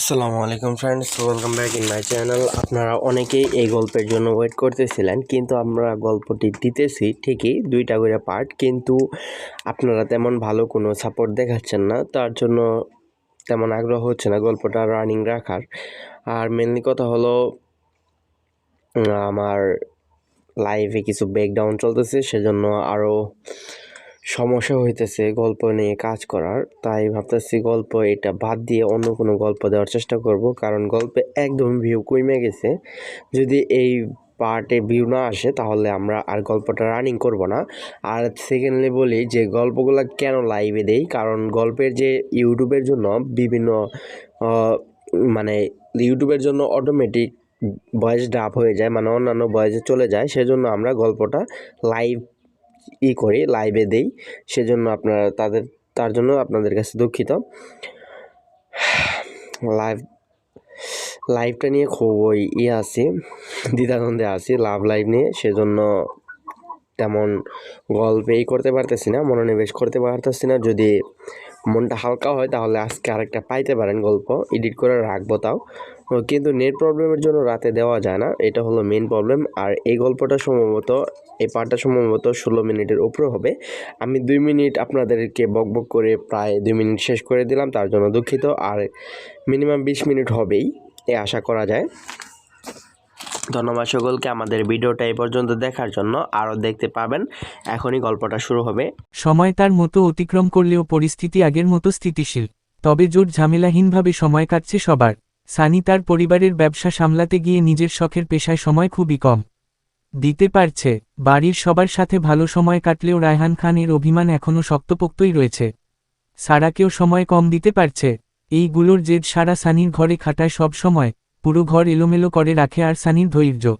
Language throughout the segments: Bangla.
আসসালামু আলাইকুম friends welcome back in my channel আপনারা অনেকেই এই গল্পের জন্য ওয়েট করতেছিলেন, কিন্তু আমরা গল্পটি দিতেছি ঠিকই দুইটা করে পার্ট কিন্তু আপনারা তেমন ভালো কোনো সাপোর্ট দেখাচ্ছেন না, তার জন্য তেমন আগ্রহ হচ্ছে না গল্পটা রানিং রাখার। আর মেনলি কথা হলো আমার লাইভে কিছু ব্রেকডাউন চলতেছে, সেজন্য আরও সমস্যা হইতেছে গল্প নিয়ে কাজ করার। তাই ভাবতেছি গল্প এটা বাদ দিয়ে অন্য কোনো গল্প দেওয়ার চেষ্টা করব। কারণ গল্পে একদম ভিউ কমে গেছে। যদি এই পার্টে ভিউ না আসে, তাহলে আমরা আর গল্পটা রানিং করব না। আর সেকেন্ডলি বলি যে গল্পগুলো কেন লাইভে দেই? কারণ গল্পের যে ইউটিউবের জন্য বিভিন্ন মানে ইউটিউবের জন্য অটোমেটিক ভয়েস ডাব হয়ে যায় মানে অন্যান্য ভয়েসে চলে যায়। সেজন্য আমরা গল্পটা লাইভ ই করি লাইভে দেই। সেজন্য আপনারা, তাদের, তার জন্য আপনাদের কাছে দুঃখিত। লাইভ লাইভটা নিয়ে খুবই ইয়ে আছি, দ্বিধাদ্বন্দ্বে আছি লাভ লাইভ নিয়ে। সেজন্য তেমন গল্পেই করতে পারতেছি না, মনোনিবেশ করতে পারতেছি না। যদি মনটা হালকা হয়, তাহলে আজকে আরেকটা পাইতে পারেন গল্প এডিট করে রাখব তাও। কিন্তু নেট প্রবলেমের জন্য রাতে দেওয়া যায় না, এটা হলো মেন প্রবলেম আর এই গল্পটা সম্ভবত, এই পার্টটা সম্ভবত ষোলো মিনিটের উপরে হবে। আমি দুই মিনিট আপনাদেরকে বক বক করে প্রায় দুই মিনিট শেষ করে দিলাম, তার জন্য দুঃখিত। আর মিনিমাম বিশ মিনিট হবেই, এ আশা করা যায়। ধন্যবাদ সকলকে আমাদের ভিডিওটা এই পর্যন্ত দেখার জন্য। আরও দেখতে পাবেন। এখনই গল্পটা শুরু হবে। সময় তার মতো অতিক্রম করলেও পরিস্থিতি আগের মতো স্থিতিশীল। তবে জোট ঝামেলাহীনভাবে সময় কাটছে সবার। সানি তার পরিবারের ব্যবসা সামলাতে গিয়ে নিজের শখের পেশায় সময় খুবই কম। দিতে পারছে। বাড়ির সবার সাথে ভালো সময় কাটলেও রায়হান খানের অভিমান এখনও শক্তপোক্তই রয়েছে। সারাকেও সময় কম দিতে পারছে। এইগুলোর জেদ সারা সানির ঘরে খাটায় সব সময়। পুরো ঘর এলোমেলো করে রাখে আর সানির ধৈর্য।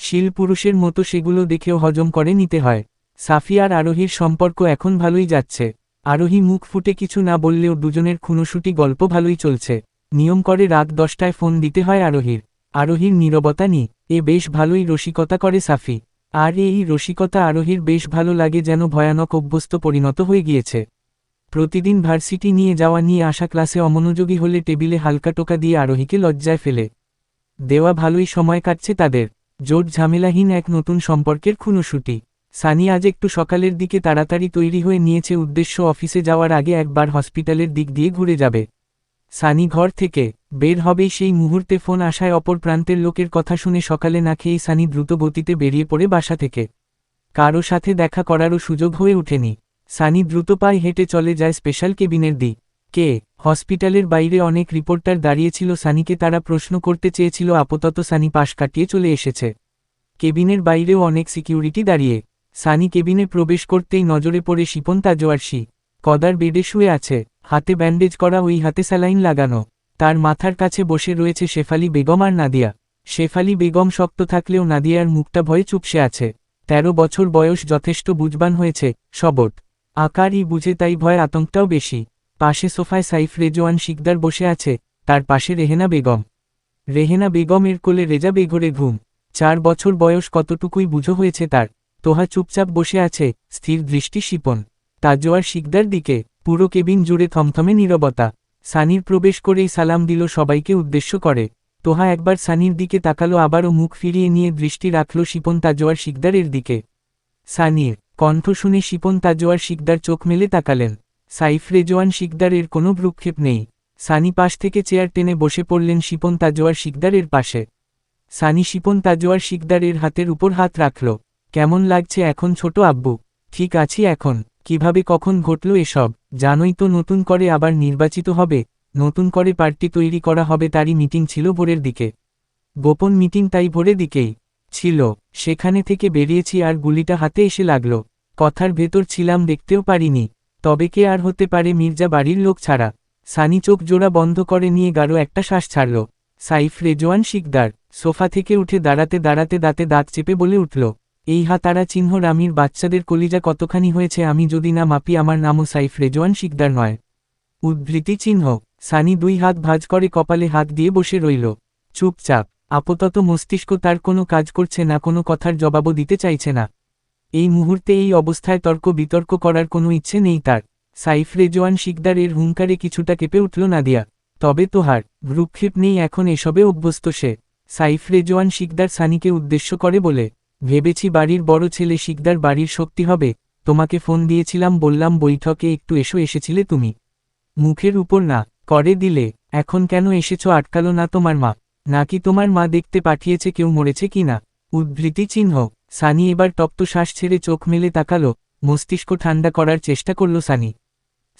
শিল পুরুষের মতো সেগুলো দেখেও হজম করে নিতে হয়। সাফি আর আরোহীর সম্পর্ক এখন ভালোই যাচ্ছে। আরোহী মুখ ফুটে কিছু না বললেও দুজনের খুনোশুটি গল্প ভালোই চলছে। নিয়ম করে রাত দশটায় ফোন দিতে হয় আরোহীর। আরোহীর নীরবতা নি এ বেশ ভালোই রসিকতা করে সাফি। আর এই রসিকতা আরোহীর বেশ ভালো লাগে যেন ভয়ানক অভ্যস্ত পরিণত হয়ে গিয়েছে। প্রতিদিন ভার্সিটি নিয়ে যাওয়া নিয়ে আসা ক্লাসে অমনোযোগী হলে টেবিলে হালকা টোকা দিয়ে আরোহীকে লজ্জায় ফেলে। দেওয়া ভালোই সময় কাটছে তাদের। জোট ঝামেলাহীন এক নতুন সম্পর্কের খুনোশুটি সানি আজ একটু সকালের দিকে তাড়াতাড়ি তৈরি হয়ে নিয়েছে উদ্দেশ্য অফিসে যাওয়ার আগে একবার হসপিটালের দিক দিয়ে ঘুরে যাবে। সানি ঘর থেকে বের হবেই সেই মুহূর্তে ফোন আসায় অপর প্রান্তের লোকের কথা শুনে সকালে না খেয়েই সানি দ্রুত গতিতে বেরিয়ে পড়ে বাসা থেকে। কারও সাথে দেখা করারও সুযোগ হয়ে ওঠেনি। সানি দ্রুত পায়ে হেঁটে চলে যায় স্পেশাল কেবিনের দিক। কে? হসপিটালের বাইরে অনেক রিপোর্টার দাঁড়িয়েছিল, সানিকে তারা প্রশ্ন করতে চেয়েছিল, আপাতত সানি পাশ কাটিয়ে চলে এসেছে। কেবিনের বাইরেও অনেক সিকিউরিটি দাঁড়িয়ে। সানি কেবিনে প্রবেশ করতেই নজরে পড়ে শিপন তাজোয়ারশি কদার বেডে শুয়ে আছে। হাতে ব্যান্ডেজ করা ওই হাতে স্যালাইন লাগানো। তার মাথার কাছে বসে রয়েছে শেফালি বেগম আর নাদিয়া। শেফালি বেগম শক্ত থাকলেও নাদিয়ার মুখটা ভয়ে চুপসে আছে। তেরো বছর বয়স যথেষ্ট বুঝবান হয়েছে সবট আকারই বুঝে তাই ভয় আতঙ্কটাও বেশি। পাশে সোফায় সাইফ রেজওয়ান শিকদার বসে আছে, তার পাশে রেহেনা বেগম। রেহেনা বেগমের কোলে রেজা বেঘরে ঘুম। চার বছর বয়স কতটুকুই বুঝো হয়েছে তার। তোহা চুপচাপ বসে আছে, স্থির দৃষ্টি শিপন। তাজোয়ার শিকদার দিকে, পুরো কেবিন জুড়ে থমথমে নীরবতা। সানির প্রবেশ করেই সালাম দিল সবাইকে উদ্দেশ্য করে। তোহা একবার সানির দিকে তাকালো আবারও মুখ ফিরিয়ে নিয়ে দৃষ্টি রাখল শিপন তাজোয়ার শিকদারের দিকে। সানির কণ্ঠ শুনে শিপন তাজোয়ার শিকদার চোখ মেলে তাকালেন। সাইফ রেজওয়ান শিকদারের কোনো ভ্রুক্ষেপ নেই। সানি পাশ থেকে চেয়ার টেনে বসে পড়লেন শিপন তাজোয়ার শিকদারের পাশে। সানি শিপন তাজোয়ার শিকদারের হাতের উপর হাত রাখল। কেমন লাগছে এখন ছোট আব্বু? ঠিক আছি এখন। কীভাবে কখন ঘটল এসব? জানোই তো নতুন করে আবার নির্বাচিত হবে। নতুন করে পার্টি তৈরি করা হবে তারই মিটিং ছিল ভোরের দিকে। গোপন মিটিং তাই ভোরের দিকেই ছিল। সেখানে থেকে বেরিয়েছি আর গুলিটা হাতে এসে লাগল। কথার ভেতর ছিলাম দেখতেও পারিনি, তবে কে আর হতে পারে মির্জা বাড়ির লোক ছাড়া। সানি চোখ জোড়া বন্ধ করে নিয়ে গাঢ় একটা শ্বাস ছাড়ল। সাইফ রেজওয়ান শিকদার, সোফা থেকে উঠে দাঁড়াতে দাঁড়াতে দাঁতে দাঁত চেপে বলে উঠল, এই হাতারা চিহ্ন রামির বাচ্চাদের কলিজা কতখানি হয়েছে আমি যদি না মাপি আমার নামও সাইফ রেজওয়ান শিকদার নয়। উদ্ধৃতি চিহ্ন, সানি দুই হাত ভাঁজ করে কপালে হাত দিয়ে বসে রইল। চুপচাপ, আপাতত মস্তিষ্ক তার কোনো কাজ করছে না, কোনো কথার জবাবও দিতে চাইছে না। এই মুহূর্তে এই অবস্থায় তর্ক বিতর্ক করার কোনো ইচ্ছে নেই তার। সাইফ রেজওয়ান শিকদারের হুঙ্কারে কিছুটা কেঁপে উঠল নাদিয়া। তবে তোহার ভ্রুক্ষেপ নেই এখন এসবে অভ্যস্ত সে। সাইফ রেজওয়ান শিকদার সানিকে উদ্দেশ্য করে বলে, ভেবেছি বাড়ির বড় ছেলে শিকদার বাড়ির শক্তি হবে। তোমাকে ফোন দিয়েছিলাম, বললাম বৈঠকে একটু এসো, এসেছিলে তুমি। মুখের উপর না, করে দিলে, এখন কেন এসেছ, আটকালো না তোমার মা। নাকি তোমার মা দেখতে পাঠিয়েছে, কেউ মরেছে কিনা? উদ্ধৃতি চিহ্ন সানি এবার তপ্ত শ্বাস ছেড়ে চোখ মেলে তাকালো, মস্তিষ্ক ঠান্ডা করার চেষ্টা করল সানি।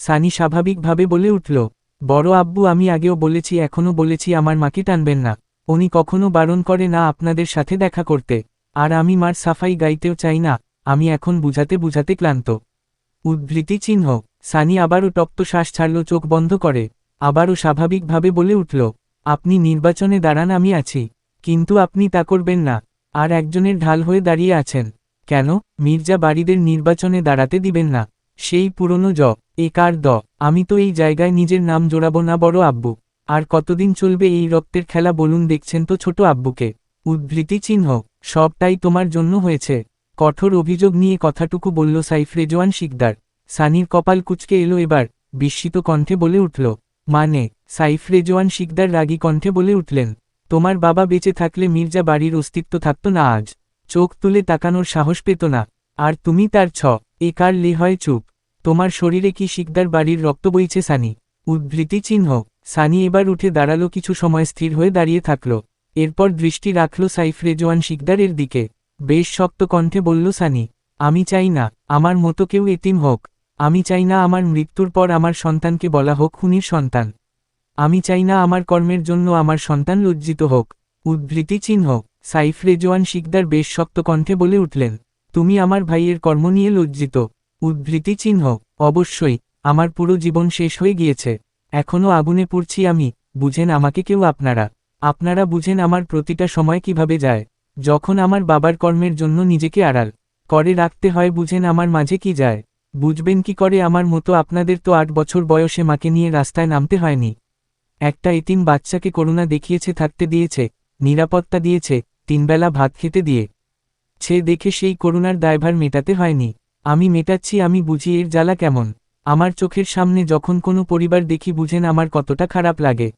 সানি স্বাভাবিকভাবে বলে উঠল, বড় আব্বু, আমি আগেও বলেছি, এখনও বলেছি, আমার মাকে টানবেন না। উনি কখনো বারণ করে না আপনাদের সাথে দেখা করতে। আর আমি মার সাফাই গাইতেও চাই না, আমি এখন বুঝাতে বুঝাতে ক্লান্ত। উদ্ধৃতি চিহ্ন, সানি আবারও তপ্ত শ্বাস ছাড়ল, চোখ বন্ধ করে। আবারও স্বাভাবিকভাবে বলে উঠল, আপনি নির্বাচনে দাঁড়ান, আমি আছি। কিন্তু আপনি তা করবেন না। আর একজনের ঢাল হয়ে দাঁড়িয়ে আছেন। কেন? মির্জা বাড়িদের নির্বাচনে দাঁড়াতে দিবেন না। সেই পুরনো জ। এ কার দ? আমি তো এই জায়গায় নিজের নাম জোড়াবো না বড় আব্বু। আর কতদিন চলবে এই রক্তের খেলা বলুন দেখছেন তো ছোট আব্বুকে। উদ্ধৃতি চিহ্ন। সবটাই তোমার জন্য হয়েছে। কঠোর অভিযোগ নিয়ে কথাটুকু বলল সাইফ রেজওয়ান শিকদার। সানির কপাল কুচকে এলো এবার, বিস্মিত কণ্ঠে বলে উঠল মানে? সাইফ রেজওয়ান শিকদার রাগী কণ্ঠে বলে উঠলেন তোমার বাবা বেঁচে থাকলে মির্জা বাড়ির অস্তিত্ব থাকত না আজ। চোখ তুলে তাকানোর সাহস পেত না। আর তুমি তার ছ। এ কার লে হয় চুপ। তোমার শরীরে কি শিকদার বাড়ির রক্ত বইছে সানি? উদ্ধৃতি চিহ্ন। সানি এবার উঠে দাঁড়াল কিছু সময় স্থির হয়ে দাঁড়িয়ে থাকল। এরপর দৃষ্টি রাখল সাইফ রেজওয়ান শিকদারের দিকে। বেশ শক্ত কণ্ঠে বলল, সানি, আমি চাই না, আমার মতো কেউ এতিম হোক। আমি চাই না আমার মৃত্যুর পর আমার সন্তানকে বলা হোক খুনির সন্তান। আমি চাই না আমার কর্মের জন্য আমার সন্তান লজ্জিত হোক, উদ্ধৃতি চিহ্ন সাইফ রেজওয়ান শিকদার বেশ শক্ত কণ্ঠে বলে উঠলেন, তুমি আমার ভাইয়ের কর্ম নিয়ে লজ্জিত, উদ্ধৃতি চিহ্ন অবশ্যই, আমার পুরো জীবন শেষ হয়ে গিয়েছে এখনও আগুনে পুড়ছি আমি, বুঝেন আমাকে কেউ আপনারা আপনারা বুঝেন আমার প্রতিটা সময় কীভাবে যায়, যখন আমার বাবার কর্মের জন্য নিজেকে আড়াল, করে রাখতে হয় বুঝেন আমার মাঝে কি যায়, বুঝবেন কি করে আমার মতো আপনাদের তো আট বছর বয়সে মাকে নিয়ে রাস্তায় নামতে হয়নি একটা এতিম বাচ্চাকে করুণা দেখিয়েছে, থাকতে দিয়েছে, নিরাপত্তা দিয়েছে, তিনবেলা ভাত খেতে দিয়ে। ছে দেখে সেই করুণার দায়ভার মেটাতে হয়নি। আমি মেটাচ্ছি, আমি বুঝি এর জ্বালা কেমন। আমার চোখের সামনে যখন কোনো পরিবার দেখি বুঝেন আমার কতটা খারাপ লাগে।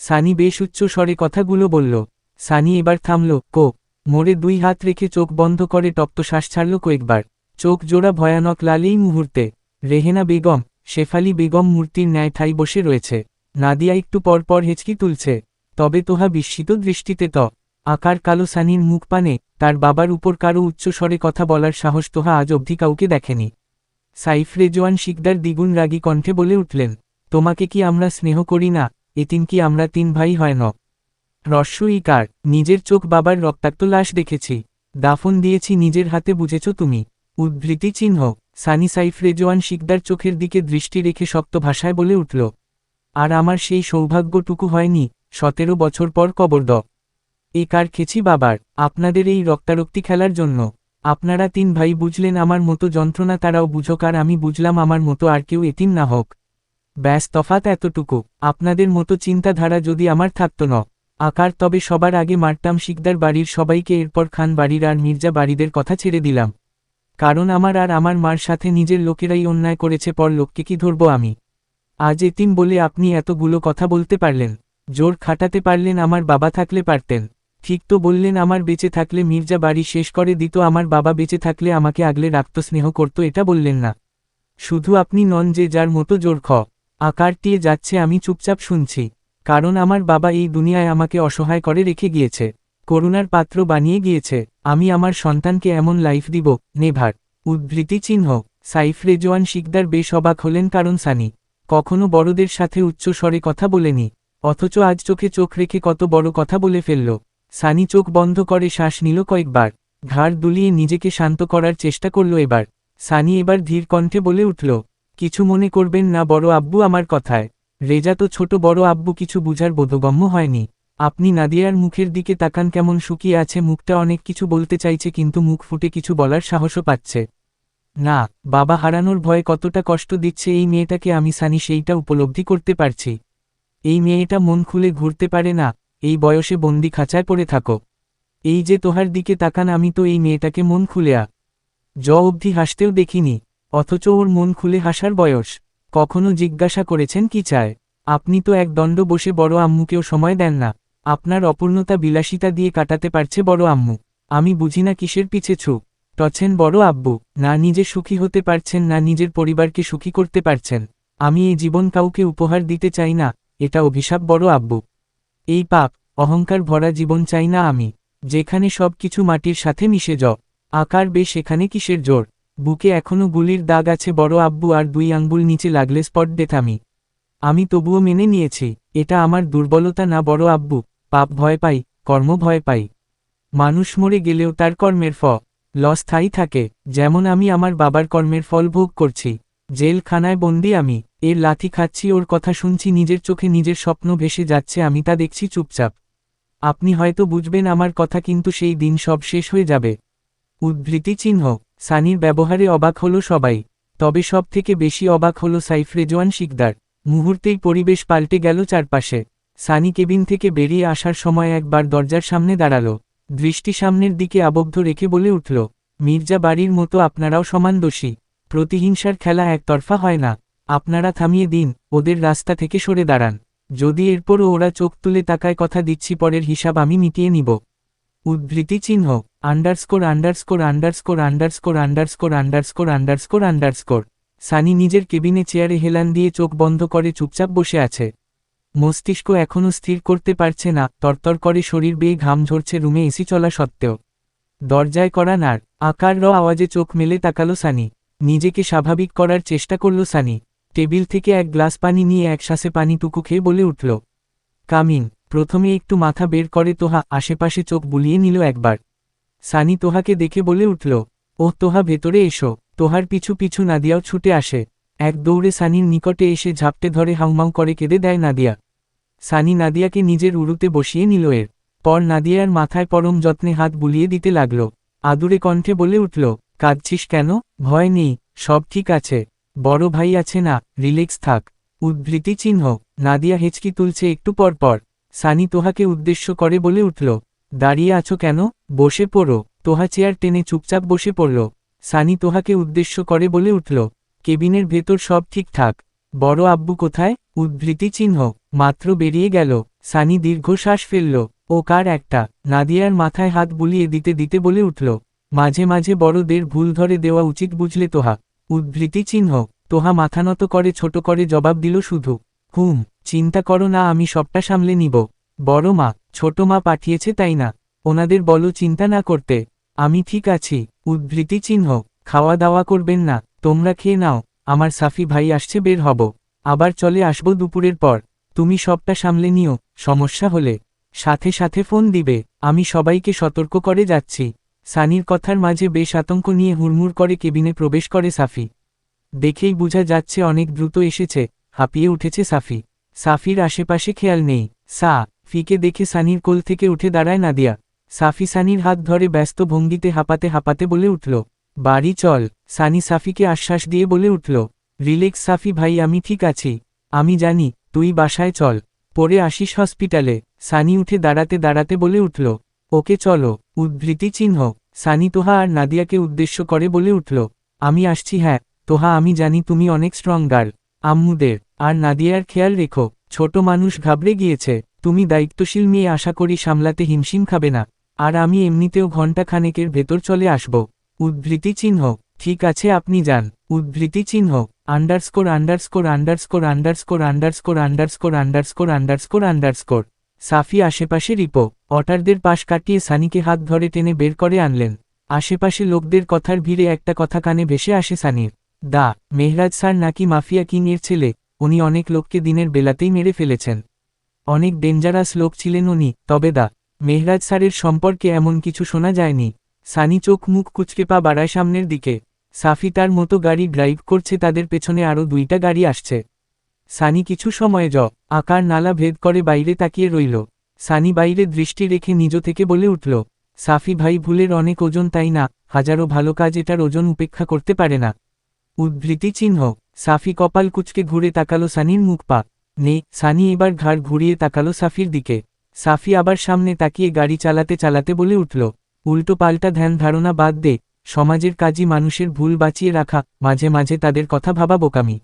সানি বেশ উচ্চ স্বরে কথাগুলো বলল। সানি এবার থামল, কো, মোড়ে দুই হাত রেখে চোখ বন্ধ করে টপ্ত শ্বাস ছাড়ল কয়েকবার। চোখ জোড়া ভয়ানক লালেই মুহূর্তে। রেহেনা বেগম, শেফালি বেগম মূর্তির ন্যায় ঠাই বসে রয়েছে। নাদিয়া একটু পর পর হেঁচকি তুলছে। তবে তোহা বিস্মিত দৃষ্টিতে ত। আকার কালো সানির মুখ পানে তার বাবার উপর কারও উচ্চস্বরে কথা বলার সাহস তোহা আজ অবধি কাউকে দেখেনি। সাইফ রেজওয়ান শিকদার দ্বিগুণ রাগী কণ্ঠে বলে উঠলেন, তোমাকে কি আমরা স্নেহ করি না? এতিন কি আমরা তিন ভাই হয় ন? রস্য ইকার নিজের চোখ বাবার রক্তাক্ত লাশ দেখেছি। দাফন দিয়েছি নিজের হাতে বুঝেছ তুমি। উদ্ধৃতি চিহ্ন। সানি সাইফ রেজওয়ান শিকদার চোখের দিকে দৃষ্টি রেখে শক্ত ভাষায় বলে উঠল আর আমার সেই সৌভাগ্যটুকু হয়নি, সতেরো বছর পর কবর দ। এ কার খেছি বাবার, আপনাদের এই রক্তারক্তি খেলার জন্য। আপনারা তিন ভাই বুঝলেন আমার মতো যন্ত্রণা তারাও বুঝক আর আমি বুঝলাম আমার মতো আর কেউ এতিম না হোক। ব্যাস তফাত এতটুকু, আপনাদের মতো চিন্তাধারা যদি আমার থাকত ন। আকার তবে সবার আগে মারতাম শিকদার বাড়ির সবাইকে, এরপর খান বাড়ির আর মির্জা বাড়িদের কথা ছেড়ে দিলাম। কারণ আমার আর আমার মার সাথে নিজের লোকেরাই অন্যায় করেছে, পর লোককে কি ধরব আমি? আজ এতিম বলে আপনি এতগুলো কথা বলতে পারলেন, জোর খাটাতে পারলেন আমার বাবা থাকলে পারতেন, ঠিক তো বললেন আমার বেঁচে থাকলে মির্জা বাড়ি শেষ করে দিত, আমার বাবা বেঁচে থাকলে আমাকে আগলে রাখত, স্নেহ করত, এটা বললেন না। শুধু আপনি নন যে যার মতো জোর খ আকারটিয়ে যাচ্ছে, আমি চুপচাপ শুনছি, কারণ আমার বাবা এই দুনিয়ায় আমাকে অসহায় করে রেখে গিয়েছে, করুণার পাত্র বানিয়ে গিয়েছে, আমি আমার সন্তানকে এমন লাইফ দিব, নেভার, উদ্ধৃতি চিহ্ন, সাইফ রেজওয়ান শিকদার বেশ অবাক হলেন কারণ সানি কখনো বড়দের সাথে উচ্চ স্বরে কথা বলেনি, অথচ আজ চোখে চোখ রেখে কত বড় কথা বলে ফেলল। সানি চোখ বন্ধ করে শ্বাস নিল কয়েকবার, ঘাড় দুলিয়ে নিজেকে শান্ত করার চেষ্টা করল এবার। সানি এবার ধীর কণ্ঠে বলে উঠল, কিছু মনে করবেন না বড় আব্বু আমার কথায়। রেজা তো ছোট বড় আব্বু কিছু বুঝার বোধগম্য হয়নি। আপনি নাদিয়ার মুখের দিকে তাকান কেমন শুকিয়ে আছে, মুখটা অনেক কিছু বলতে চাইছে কিন্তু মুখ ফুটে কিছু বলার সাহসও পাচ্ছে। না, বাবা হারানোর ভয়ে কতটা কষ্ট দিচ্ছে এই মেয়েটাকে আমি সানি সেইটা উপলব্ধি করতে পারছি। এই মেয়েটা মন খুলে ঘুরতে পারে না, এই বয়সে বন্দি খাঁচায় পড়ে থাকো। এই যে তোহার দিকে তাকান, আমি তো এই মেয়েটাকে মন খুলে আ। জ অবধি হাসতেও দেখিনি, অথচ ওর মন খুলে হাসার বয়স। কখনো জিজ্ঞাসা করেছেন, কি চায়? আপনি তো এক দণ্ড বসে বড় আম্মুকেও সময় দেন না। আপনার অপূর্ণতা বিলাসিতা দিয়ে কাটাতে পারছে বড় আম্মু। আমি বুঝি না কিসের পিছে ছু। টছেন বড় আব্বু, না নিজে সুখী হতে পারছেন, না নিজের পরিবারকে সুখী করতে পারছেন। আমি এই জীবন কাউকে উপহার দিতে চাই না, এটা অভিশাপ বড় আব্বু। এই পাপ, অহংকার ভরা জীবন চাই না আমি। যেখানে সব কিছু মাটির সাথে মিশে য, আকার বেশ সেখানে কিসের জোর? বুকে এখনও গুলির দাগ আছে বড় আব্বু, আর দুই আঙ্গুল নিচে লাগলে স্পট ডেথ আমি তবুও মেনে নিয়েছি, এটা আমার দুর্বলতা না বড় আব্বু। পাপ ভয় পাই, কর্ম ভয় পাই। মানুষ মরে গেলেও তার কর্মের ফ লস স্থায়ী থাকে, যেমন আমি আমার বাবার কর্মের ফল ভোগ করছি, জেলখানায় বন্দি আমি, এর লাথি খাচ্ছি, ওর কথা শুনছি, নিজের চোখে নিজের স্বপ্ন ভেসে যাচ্ছে, আমি তা দেখছি চুপচাপ। আপনি হয়তো বুঝবেন আমার কথা কিন্তু সেই দিন সব শেষ হয়ে যাবে। উদ্ধৃতি চিহ্ন, সানির ব্যবহারে অবাক হলো সবাই, তবে সব থেকে বেশি অবাক হলো সাইফ রেজওয়ান শিকদার। মুহূর্তেই পরিবেশ পাল্টে গেল চারপাশে। সানি কেবিন থেকে বেরিয়ে আসার সময় একবার দরজার সামনে দাঁড়াল। দৃষ্টি সামনের দিকে আবদ্ধ রেখে বলে উঠল, মির্জা বাড়ির মতো আপনারাও সমান দোষী। প্রতিহিংসার খেলা একতরফা হয় না। আপনারা থামিয়ে দিন, ওদের রাস্তা থেকে সরে দাঁড়ান। যদি এরপরও ওরা চোখ তুলে তাকায় কথা দিচ্ছি, পরের হিসাব আমি মিটিয়ে নিব। উদ্ধৃতি চিহ্ন, underscore underscore underscore underscore underscore underscore underscore underscore. Sunny নিজের কেবিনে চেয়ারে হেলান দিয়ে চোখ বন্ধ করে চুপচাপ বসে আছে। মস্তিষ্ক এখনও স্থির করতে পারছে না, তরতর করে শরীর বেয়ে ঘাম ঝরছে, রুমে এসি চলা সত্ত্বেও। দরজায় করা নার আকার র আওয়াজে চোখ মেলে তাকালো সানি। নিজেকে স্বাভাবিক করার চেষ্টা করল সানি। টেবিল থেকে এক গ্লাস পানি নিয়ে এক শ্বাসে পানিটুকু খেয়ে বলে উঠল, কামিন, প্রথমে একটু মাথা বের করে তোহা, আশেপাশে চোখ বুলিয়ে নিল একবার। সানি তোহাকে দেখে বলে উঠল, ওহ, তোহা, ভেতরে এসো। তোহার পিছু পিছু নাদিয়াও ছুটে আসে। এক দৌড়ে সানির নিকটে এসে ঝাপটে ধরে হাউমাউ করে কেঁদে দেয় নাদিয়া। সানি নাদিয়াকে নিজের উরুতে বসিয়ে নিল এর। পর নাদিয়ার মাথায় পরম যত্নে হাত বুলিয়ে দিতে লাগল। আদুরে কণ্ঠে বলে উঠল, কাঁদছিস কেন? ভয় নেই, সব ঠিক আছে। বড় ভাই আছে না রিলেক্স থাক। উদ্ধৃতি চিহ্ন, নাদিয়া হেঁচকি তুলছে একটু পর পর। সানি তোহাকে উদ্দেশ্য করে বলে উঠল, দাঁড়িয়ে আছো কেন? বসে পড়ো। তোহা চেয়ার টেনে চুপচাপ বসে পড়ল। সানি তোহাকে উদ্দেশ্য করে বলে উঠল, কেবিনের ভেতর সব ঠিকঠাক বড় আব্বু কোথায়? উদ্ধৃতি চিহ্ন মাত্র বেরিয়ে গেল, সানি দীর্ঘশ্বাস ফেলল, ও কার একটা? নাদিয়ার মাথায় হাত বুলিয়ে দিতে দিতে বলে উঠল, মাঝে মাঝে বড়দের ভুল ধরে দেওয়া উচিত বুঝলে তোহা। উদ্ধৃতি চিহ্ন, তোহা মাথানত করে ছোট করে জবাব দিল শুধু, হুম, চিন্তা করো না আমি সবটা সামলে নিব। বড় মা, ছোট মা পাঠিয়েছে তাই না? ওনাদের বলো চিন্তা না করতে। আমি ঠিক আছি, উদ্ধৃতি চিহ্ন, খাওয়া দাওয়া করবেন না, তোমরা খেয়ে নাও, আমার সাফি ভাই আসছে বের হব। আবার চলে আসব দুপুরের পর। তুমি সবটা সামলে নিও, সমস্যা হলে। সাথে সাথে ফোন দিবে, আমি সবাইকে সতর্ক করে যাচ্ছি। সানির কথার মাঝে বেশ আতঙ্ক নিয়ে হুড়মুড় করে কেবিনে প্রবেশ করে সাফি। দেখেই বোঝা যাচ্ছে অনেক দ্রুত এসেছে, হাঁপিয়ে উঠেছে সাফি। সাফির আশেপাশে খেয়াল নেই। সা, ফিকে দেখে সানির কোল থেকে উঠে দাঁড়ায় নাদিয়া। সাফি সানির হাত ধরে ব্যস্ত ভঙ্গিতে হাঁপাতে হাঁপাতে বলে উঠল, বাড়ি চল। সানি সাফিকে আশ্বাস দিয়ে বলে উঠল রিলেক্স সাফি ভাই, আমি ঠিক আছি। আমি জানি তুই বাসায় চল। পরে আসিস হসপিটালে। সানি উঠে দাঁড়াতে দাঁড়াতে বলে উঠল, ওকে চলো, উদ্ধৃতি চিহ্ন। সানি তোহা আর নাদিয়াকে উদ্দেশ্য করে বলে উঠল, আমি আসছি হ্যাঁ। তোহা, আমি জানি তুমি অনেক স্ট্রং গার্ল আম্মুদের, আর নাদিয়ার খেয়াল রেখো। ছোট মানুষ ঘাবড়ে গিয়েছে। তুমি দায়িত্বশীল মেয়ে, আশা করি সামলাতে হিমশিম খাবে না। আর আমি এমনিতেও ঘণ্টা খানেকের ভেতর চলে আসব। উদ্ধৃতি চিহ্ন, ঠিক আছে, আপনি যান। উদ্ধৃতি চিহ্ন underscore underscore underscore underscore underscore underscore underscore underscore underscore Safi আশেপাশে রিপো, অটারদের পাশ কাটিয়ে সানিকে হাত ধরে টেনে বের করে আনলেন। আশেপাশে লোকদের কথার ভিড়ে একটা কথা কানে ভেসে আসে সানির। দা, মেহরাজ স্যার নাকি মাফিয়া কিং এর ছেলে? উনি অনেক লোককে দিনের বেলাতেই মেরে ফেলেছেন। অনেক ডেঞ্জারাস লোক ছিলেন উনি, তবে দা, মেহরাজ স্যারের সম্পর্কে এমন কিছু শোনা যায়নি। সানি চোখ মুখ কুচকে পা বাড়ায় সামনের দিকে। সাফি তার মতো গাড়ি ড্রাইভ করছে, তাদের পেছনে আরও দুইটা গাড়ি আসছে। সানি কিছু সময় জ আকার নালা ভেদ করে বাইরে তাকিয়ে রইল। সানি বাইরে দৃষ্টি রেখে নিজ থেকে বলে উঠল, সাফি ভাই ভুলের অনেক ওজন তাই না, হাজারো ভালো কাজ এটার ওজন উপেক্ষা করতে পারে না। উদ্ধৃতি চিহ্ন, সাফি কপাল কুচকে ঘুরে তাকালো সানির মুখ পা। নে, সানি এবার ঘাড় ঘুরিয়ে তাকালো সাফির দিকে। সাফি আবার সামনে তাকিয়ে গাড়ি চালাতে চালাতে বলে উঠল, উল্টো পাল্টা ধ্যান ধারণা বাদ দে সমাজের কাজই মানুষের ভুল বাঁচিয়ে রাখা, মাঝে মাঝে তাদের কথা ভাবা বোকামি।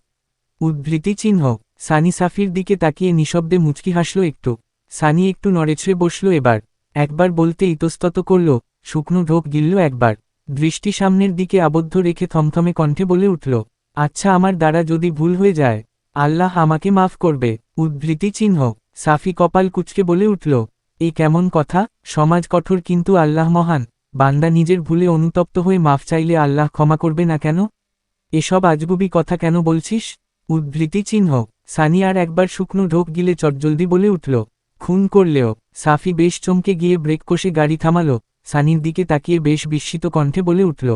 উদ্ধৃতি চিহ্ন, সানি সাফির দিকে তাকিয়ে নিঃশব্দে মুচকি হাসল একটু। সানি একটু নড়েছড়ে বসল এবার। একবার বলতে ইতস্তত করল, শুকনো ঢোক গিলল একবার। দৃষ্টি সামনের দিকে আবদ্ধ রেখে থমথমে কণ্ঠে বলে উঠল আচ্ছা আমার দ্বারা যদি ভুল হয়ে যায়, আল্লাহ আমাকে মাফ করবে। উদ্ধৃতি চিহ্ন, সাফি কপাল কুচকে বলে উঠল, এ কেমন কথা? সমাজ কঠোর কিন্তু আল্লাহ মহান। বান্দা নিজের ভুলে অনুতপ্ত হয়ে মাফ চাইলে আল্লাহ ক্ষমা করবে না কেন? এসব আজগুবি কথা কেন বলছিস? উদ্ধৃতি চিহ্ন। সানি আর একবার শুকনো ঢোক গিলে চটজলদি বলে উঠল, খুন করলেও। সাফি বেশ চমকে গিয়ে ব্রেক কষে গাড়ি থামাল। সানির দিকে তাকিয়ে বেশ বিস্মিত কণ্ঠে বলে উঠল,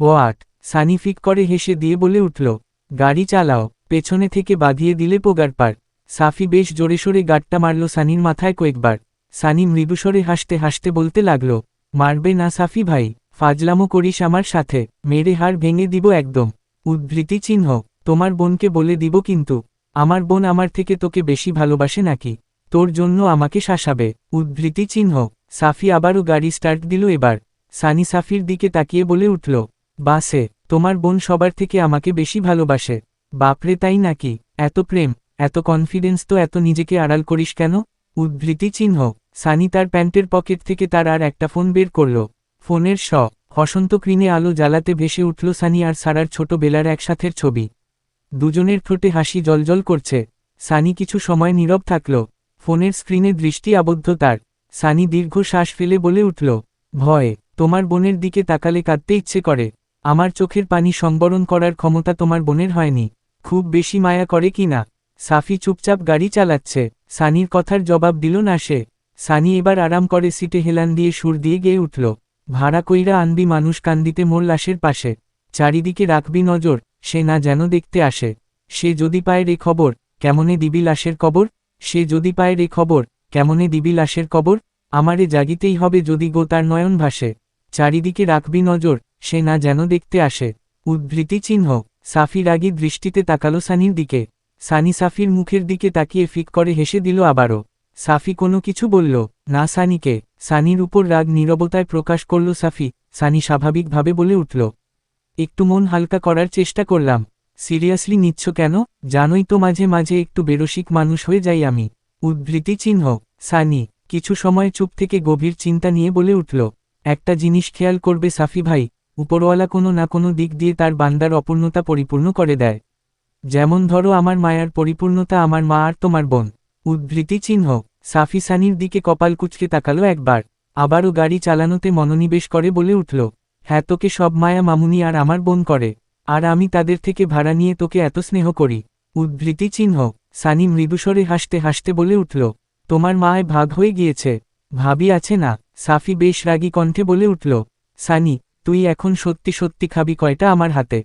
ওয়াট। সানি ফিক করে হেসে দিয়ে বলে উঠল, গাড়ি চালাও, পেছনে থেকে বাঁধিয়ে দিলে পোগার পার। সাফি বেশ জোরে সোরে গাড়টা মারল সানির মাথায় কয়েকবার। সানি মৃদুস্বরে হাসতে হাসতে বলতে লাগল মারবে না সাফি ভাই, ফাজলামো করিস আমার সাথে, মেরে হাড় ভেঙে দিব একদম। উদ্ধৃতি চিহ্ন, তোমার বোনকে বলে দিব কিন্তু, আমার বোন আমার থেকে তোকে বেশি ভালোবাসে নাকি? তোর জন্য আমাকে শাসাবে। উদ্ধৃতি চিহ্ন, সাফি আবারও গাড়ি স্টার্ট দিল এবার। সানি সাফির দিকে তাকিয়ে বলে উঠল, বাসে, তোমার বোন সবার থেকে আমাকে বেশি ভালোবাসে। বাপরে তাই নাকি? এত প্রেম, এত কনফিডেন্স তো এত নিজেকে আড়াল করিস কেন? উদ্ধৃতি চিহ্ন সানি তার প্যান্টের পকেট থেকে তার আর একটা ফোন বের করল। ফোনের শ হসন্ত ক্রিনে আলো জ্বালাতে ভেসে উঠল সানি আর সারার ছোট বেলার একসাথের ছবি। দুজনের ঠোঁটে হাসি জলজল করছে। সানি কিছু সময় নীরব থাকল। ফোনের স্ক্রিনে দৃষ্টি আবদ্ধ তার। সানি দীর্ঘ শ্বাস ফেলে বলে উঠল, ভয়, তোমার বোনের দিকে তাকালে কাঁদতে ইচ্ছে করে। আমার চোখের পানি সংবরণ করার ক্ষমতা তোমার বোনের হয়নি। খুব বেশি মায়া করে কি না? সাফি চুপচাপ গাড়ি চালাচ্ছে। সানির কথার জবাব দিল না সে। সানি এবার আরাম করে সিটে হেলান দিয়ে সুর দিয়ে গেয়ে উঠল। ভাড়া কইরা আনবি মানুষ কান্দিতে মোর লাশের পাশে। চারিদিকে রাখবি নজর, সে না যেন দেখতে আসে। সে যদি পায় রে খবর, কেমনে দিবি লাশের কবর? সে যদি পায় রে খবর, কেমনে দিবি লাশের কবর? আমারে জাগিতেই হবে যদি গো তার নয়ন ভাসে। চারিদিকে রাখবি নজর, সে না যেন দেখতে আসে। উদ্ধৃতি চিহ্ন সাফি রাগি দৃষ্টিতে তাকালো সানির দিকে। সানি সাফির মুখের দিকে তাকিয়ে ফিক করে হেসে দিল আবারও। সাফি কোনো কিছু বলল, না সানিকে, সানির উপর রাগ নীরবতায় প্রকাশ করল সাফি, সানি স্বাভাবিকভাবে বলে উঠল, একটু মন হালকা করার চেষ্টা করলাম। সিরিয়াসলি নিচ্ছ কেন? জানোই তো মাঝে মাঝে একটু বেরসিক মানুষ হয়ে যাই আমি। উদ্ধৃতি চিহ্ন, সানি, কিছু সময় চুপ থেকে গভীর চিন্তা নিয়ে বলে উঠল, একটা জিনিস খেয়াল করবে সাফি ভাই, উপরওয়ালা কোনো না কোনো দিক দিয়ে তার বান্দার অপূর্ণতা পরিপূর্ণ করে দেয়। যেমন ধরো আমার মায়ার পরিপূর্ণতা আমার মা আর তোমার বোন। উদ্ধৃতি চিহ্ন। সাফি সানির দিকে কপাল কুচকে তাকালো একবার। আবারও গাড়ি চালানোতে মনোনিবেশ করে বলে উঠল হ্যাঁ তোকে সব মায়া মামুনি আর আমার বোন করে। আর আমি তাদের থেকে ভাড়া নিয়ে তোকে এত স্নেহ করি। উদ্ধৃতি চিহ্ন। সানি মৃদুস্বরে হাসতে হাসতে বলে উঠল, তোমার মায় ভাগ হয়ে গিয়েছে। ভাবি আছে না? সাফি বেশ রাগী কণ্ঠে বলে উঠল, সানি, তুই এখন সত্যি সত্যি খাবি কয়টা আমার হাতে?